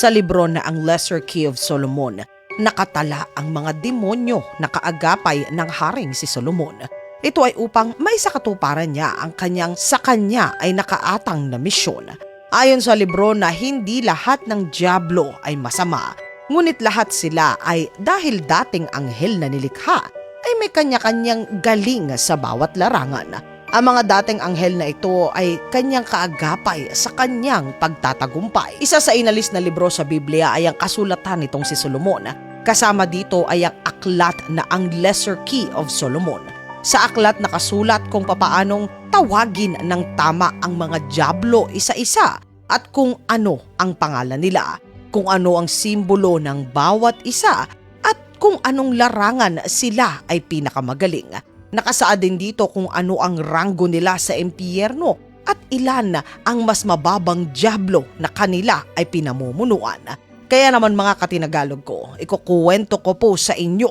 Sa libro na ang Lesser Key of Solomon, nakatala ang mga demonyo na kaagapay ng haring si Solomon. Ito ay upang may sa katuparan niya ang kanyang sa kanya ay nakaatang na misyon. Ayon sa libro na hindi lahat ng Diablo ay masama, ngunit lahat sila ay dahil dating anghel na nilikha ay may kanya-kanyang galing sa bawat larangan. Ang mga dating anghel na ito ay kanyang kaagapay sa kanyang pagtatagumpay. Isa sa inalis na libro sa Biblia ay ang kasulatan nitong si Solomon. Kasama dito ay ang aklat na ang Lesser Key of Solomon. Sa aklat nakasulat kung papaanong tawagin ng tama ang mga Diablo isa-isa at kung ano ang pangalan nila, kung ano ang simbolo ng bawat isa at kung anong larangan sila ay pinakamagaling. Nakasaad din dito kung ano ang ranggo nila sa impyerno at ilan ang mas mababang Diablo na kanila ay pinamumunuan. Kaya naman mga katinagalog ko, ikukuwento ko po sa inyo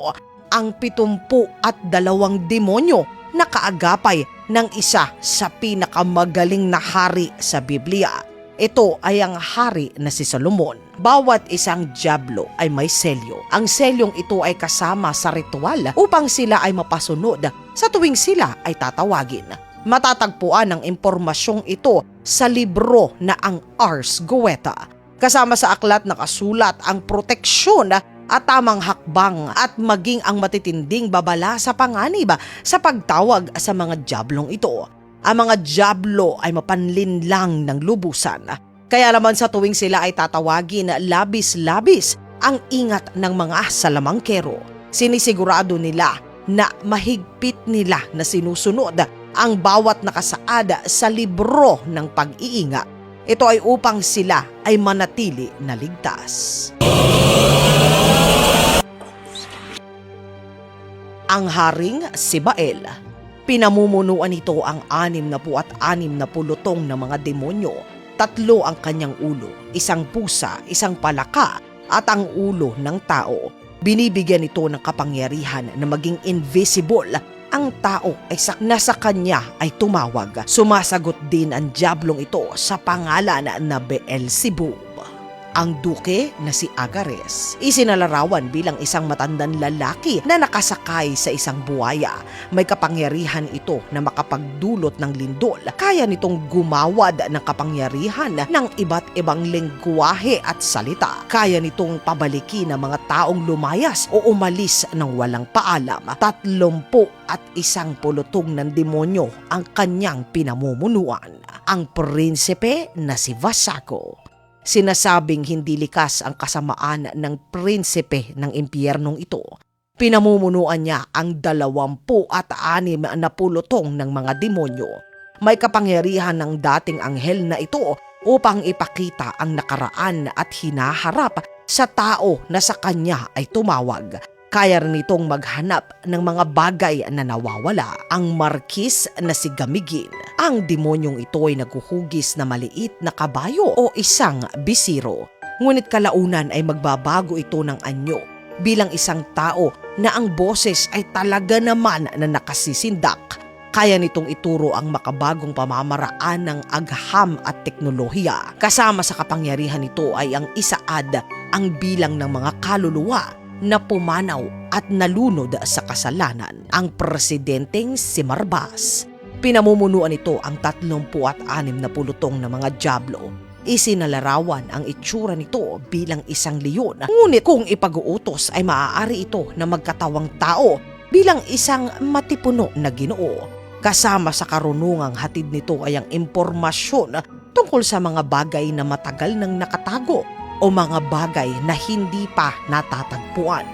ang pitumpu at dalawang demonyo na kaagapay ng isa sa pinakamagaling na hari sa Biblia. Ito ay ang hari na si Solomon. Bawat isang Diablo ay may selyo. Ang selyong ito ay kasama sa ritual upang sila ay mapasunod sa tuwing sila ay tatawagin. Matatagpuan ang impormasyong ito sa libro na ang Ars Goetia. Kasama sa aklat nakasulat ang proteksyon at tamang hakbang at maging ang matitinding babala sa panganib sa pagtawag sa mga Diablong ito. Ang mga Diablo ay mapanlin lang ng lubusan. Kaya naman sa tuwing sila ay tatawagin labis-labis ang ingat ng mga salamangkero. Sinisigurado nila na mahigpit nila na sinusunod ang bawat nakasaad sa libro ng pag-iingat. Ito ay upang sila ay manatili na ligtas. Ang haring si Bael. Pinamumunuan nito ang anim na po at anim na pulutong ng mga demonyo. Tatlo ang kanyang ulo, isang pusa, isang palaka at ang ulo ng tao. Binibigyan ito ng kapangyarihan na maging invisible ang tao ay sak na sa kanya ay tumawag. Sumasagot din ang diablong ito sa pangalan na Beelzebub. Ang duke na si Agares, isinalarawan bilang isang matandang lalaki na nakasakay sa isang buwaya. May kapangyarihan ito na makapagdulot ng lindol. Kaya nitong gumawad ng kapangyarihan ng iba't ibang lengguwahe at salita. Kaya nitong pabalikin ang mga taong lumayas o umalis ng walang paalam. Tatlumpu at isang pulutong ng demonyo ang kanyang pinamumunuan. Ang prinsipe na si Vasako sinasabing hindi likas ang kasamaan ng prinsipe ng impyernong ito. Pinamumunuan niya ang dalawampu at anim na pulutong ng mga demonyo. May kapangyarihan ng dating anghel na ito upang ipakita ang nakaraan at hinaharap sa tao na sa kanya ay tumawag. Kaya rin itong maghanap ng mga bagay na nawawala. Ang markis na si Gamigin. Ang demonyong ito ay naguhugis na maliit na kabayo o isang bisiro. Ngunit kalaunan ay magbabago ito ng anyo bilang isang tao na ang boses ay talaga naman na nakasisindak. Kaya nitong ituro ang makabagong pamamaraan ng agham at teknolohiya. Kasama sa kapangyarihan nito ay ang isaad ang bilang ng mga kaluluwa na pumanaw at nalunod sa kasalanan. Ang presidenteng si Marbas. Pinamumunuan nito ang 36 na pulutong ng mga Diablo. Isinalarawan ang itsura nito bilang isang leon. Ngunit kung ipag-uutos ay maaari ito na magkatawang tao bilang isang matipuno na ginoo. Kasama sa karunungang hatid nito ay ang impormasyon tungkol sa mga bagay na matagal nang nakatago o mga bagay na hindi pa natatagpuan.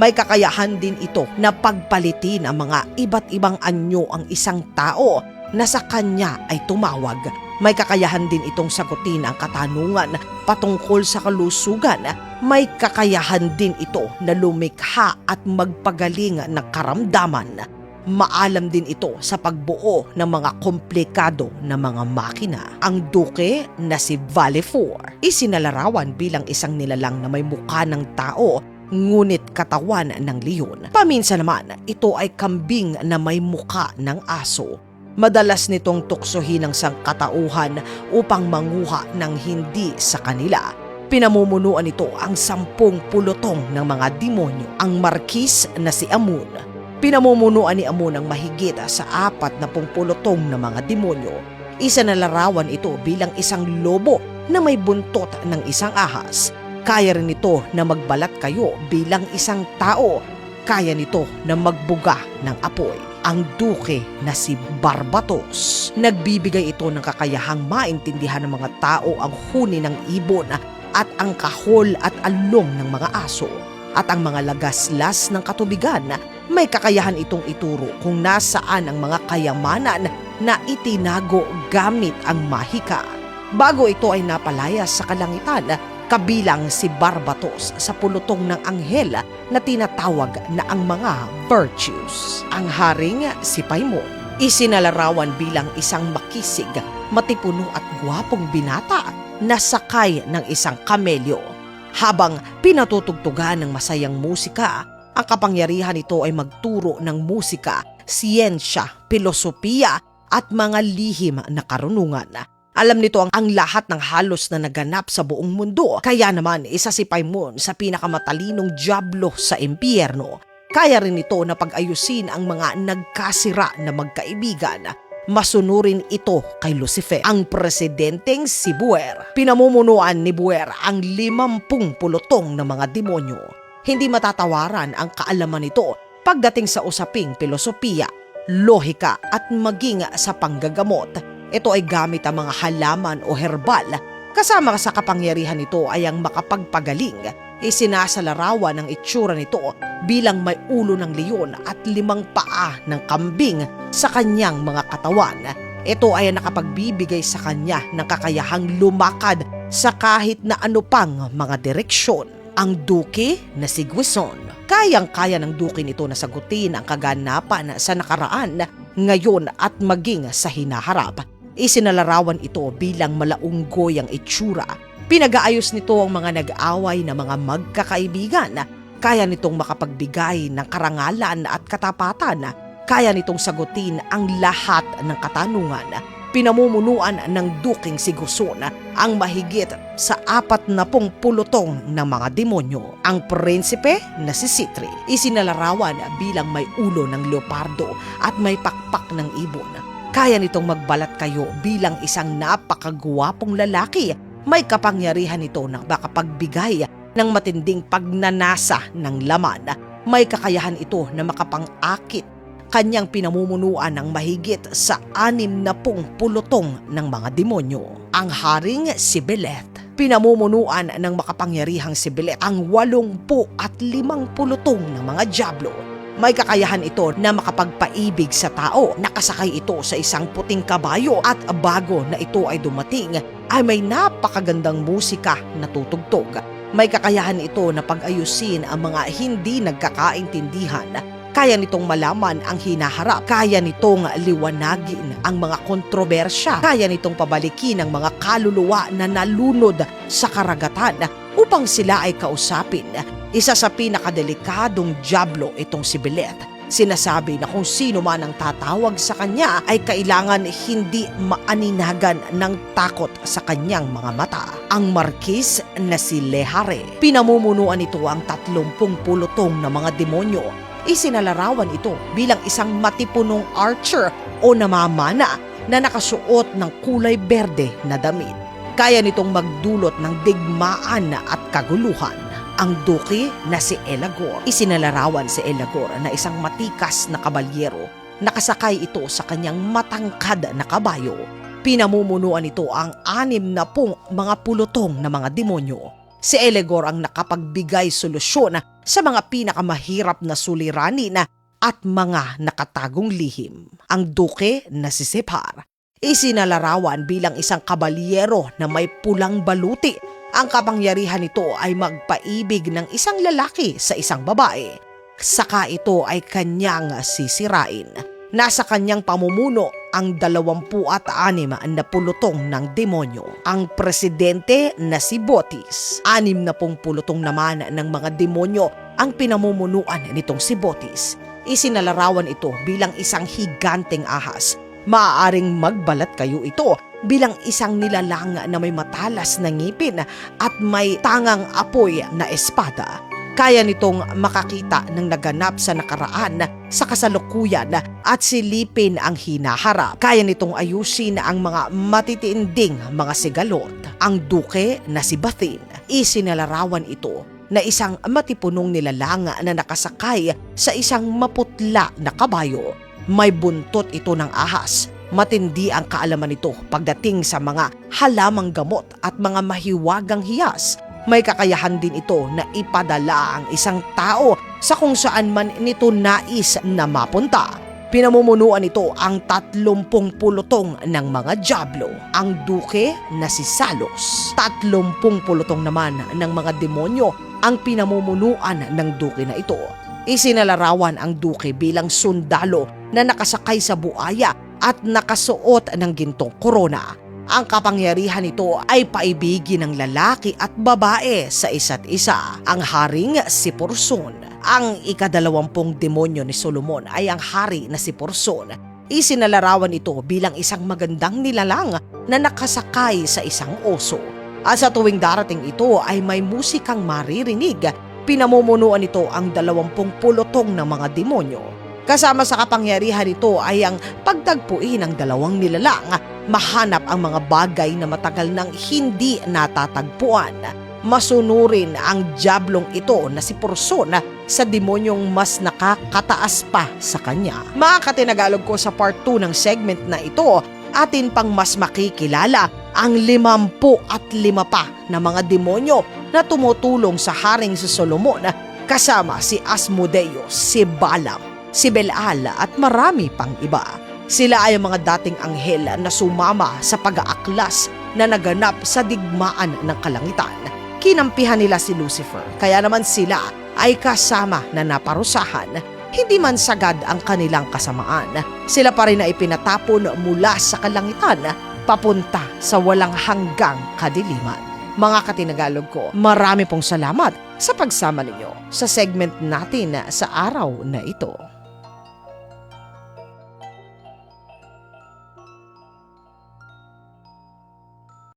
May kakayahan din ito na pagpalitin ang mga iba't ibang anyo ang isang tao na sa kanya ay tumawag. May kakayahan din itong sagutin ang katanungan patungkol sa kalusugan. May kakayahan din ito na lumikha at magpagaling ng karamdaman. Maalam din ito sa pagbuo ng mga komplikado na mga makina. Ang duke na si Valefor isinalarawan bilang isang nilalang na may mukha ng tao ngunit katawan ng leon. Paminsan naman, ito ay kambing na may mukha ng aso. Madalas nitong tuksohin ang sangkatauhan upang manguha ng hindi sa kanila. Pinamumunuan nito ang sampung pulutong ng mga demonyo. Ang markis na si Amun. Pinamumunuan ni Amun ang mahigit sa apat na pulutong ng mga demonyo. Isa na larawan ito bilang isang lobo na may buntot ng isang ahas. Kaya rin ito na magbalat kayo bilang isang tao. Kaya nito na magbuga ng apoy. Ang duke na si Barbatos. Nagbibigay ito ng kakayahang maintindihan ng mga tao ang huni ng ibon at ang kahol at along ng mga aso. At ang mga lagaslas ng katubigan, may kakayahan itong ituro kung nasaan ang mga kayamanan na itinago gamit ang mahika. Bago ito ay napalaya sa kalangitan, kabilang si Barbatos sa pulutong ng anghel na tinatawag na ang mga virtues. Ang haring si Paimon, isinalarawan bilang isang makisig, matipuno at gwapong binata na sakay ng isang kamelyo. Habang pinatutugtugan ng masayang musika, ang kapangyarihan nito ay magturo ng musika, siyensya, pilosopiya at mga lihim na karunungan. Alam nito ang, ang lahat ng halos na naganap sa buong mundo. Kaya naman isa si Paimon sa pinakamatalinong diablo sa impyerno. Kaya rin ito na pag-ayusin ang mga nagkasira na magkaibigan. Masunurin ito kay Lucifer, ang presidenteng si Buer. Pinamumunuan ni Buer ang limampung pulutong ng mga demonyo. Hindi matatawaran ang kaalaman nito pagdating sa usaping pilosopiya, lohika at maging sa panggagamot. Ito ay gamit ang mga halaman o herbal. Kasama sa kapangyarihan nito ay ang makapagpagaling. Isinasalarawan ang itsura nito bilang may ulo ng leon at limang paa ng kambing sa kanyang mga katawan. Ito ay nakapagbibigay sa kanya ng kakayahang lumakad sa kahit na ano pang mga direksyon. Ang duke na si Guison. Kayang-kaya ng duke nito na sagutin ang kaganapan sa nakaraan, ngayon at maging sa hinaharap. Isinalarawan ito bilang malaunggoy ang itsura. Pinag-aayos nito ang mga nag-away na mga magkakaibigan. Kaya nitong makapagbigay ng karangalan at katapatan. Kaya nitong sagutin ang lahat ng katanungan. Pinamumunuan ng duking si Guson ang mahigit sa apat na pong pulutong ng mga demonyo. Ang prinsipe na si Citri isinalarawan bilang may ulo ng leopardo at may pakpak ng ibon. Kaya nitong magbalat kayo bilang isang napakagwapong lalaki. May kapangyarihan nito na makapagbigay ng matinding pagnanasa ng laman. May kakayahan ito na makapangakit. Kanyang pinamumunuan ng mahigit sa anim na pung pulutong ng mga demonyo. Ang haring si Belet. Pinamumunuan ng makapangyarihang si Belet ang walongpu at limang pulutong ng mga diablo may kakayahan ito na makapagpaibig sa tao. Nakasakay ito sa isang puting kabayo at bago na ito ay dumating ay may napakagandang musika na tutugtog. May kakayahan ito na pag-ayusin ang mga hindi nagkakaintindihan. Kaya nitong malaman ang hinaharap. Kaya nitong liwanagin ang mga kontrobersya. Kaya nitong pabalikin ang mga kaluluwa na nalunod sa karagatan upang sila ay kausapin. Isa sa pinakadelikadong diablo itong si Belet. Sinasabi na kung sino man ang tatawag sa kanya ay kailangan hindi maaninagan ng takot sa kanyang mga mata. Ang markis na si Lehare. Pinamumunuan ito ang tatlumpung pulutong ng mga demonyo. Isinalarawan ito bilang isang matipunong archer o namamana na nakasuot ng kulay berde na damit kaya nitong magdulot ng digmaan at kaguluhan. Ang duki na si Elagor. Isinalarawan si Elagor na isang matikas na kabalyero. Nakasakay ito sa kanyang matangkad na kabayo. Pinamumunuan ito ang anim na pong mga pulutong na mga demonyo. Si Elegor ang nakapagbigay solusyon sa mga pinakamahirap na suliranin at mga nakatagong lihim. Ang duke na si Separ Isinalarawan bilang isang kabalyero na may pulang baluti. Ang kapangyarihan nito ay magpaibig ng isang lalaki sa isang babae. Saka ito ay kanyang sisirain. Nasa kanyang pamumuno ang dalawampu at anim na pulutong ng demonyo. Ang presidente na si Botis. Anim na pong pulutong naman ng mga demonyo ang pinamumunuan nitong si Botis. Isinalarawan ito bilang isang higanteng ahas Maaaring magbalat kayo ito bilang isang nilalang na may matalas na ngipin at may tangang apoy na espada. Kaya nitong makakita ng naganap sa nakaraan sa kasalukuyan at silipin ang hinaharap. Kaya nitong ayusin ang mga matitinding mga sigalot. Ang duke na si Bathin, isinalarawan ito na isang matipunong nilalang na nakasakay sa isang maputla na kabayo. May buntot ito ng ahas. Matindi ang kaalaman nito pagdating sa mga halamang gamot at mga mahiwagang hiyas. May kakayahan din ito na ipadala ang isang tao sa kung saan man nito nais na mapunta. Pinamumunuan nito ang tatlumpung pulutong ng mga Diablo, ang duke na si Salos. Tatlumpung pulutong naman ng mga demonyo ang pinamumunuan ng duke na ito. Isinalarawan ang duke bilang sundalo na nakasakay sa buaya at nakasuot ng gintong korona. Ang kapangyarihan nito ay paibigin ng lalaki at babae sa isa't isa. Ang haring si Porson. Ang ikadalawampung demonyo ni Solomon ay ang hari na si Porson. Isinalarawan ito bilang isang magandang nilalang na nakasakay sa isang oso. At sa tuwing darating ito ay may musikang maririnig. Pinamumunuan nito ang dalawampung pulotong ng mga demonyo. Kasama sa kapangyarihan nito ay ang pagtagpuin ng dalawang nilalang, mahanap ang mga bagay na matagal nang hindi natatagpuan. Masunurin ang diablong ito na si Porson sa demonyong mas nakakataas pa sa kanya. Mga katinagalog ko sa part 2 ng segment na ito, atin pang mas makikilala ang limampu at lima pa na mga demonyo na tumutulong sa haring si Solomon kasama si Asmodeus, si Balaam, si Belal at marami pang iba. Sila ay mga dating anghel na sumama sa pag-aaklas na naganap sa digmaan ng kalangitan. Kinampihan nila si Lucifer, kaya naman sila ay kasama na naparusahan. Hindi man sagad ang kanilang kasamaan. Sila pa rin ay pinatapon mula sa kalangitan papunta sa walang hanggang kadiliman. Mga katinagalog ko, marami pong salamat sa pagsama ninyo sa segment natin sa araw na ito.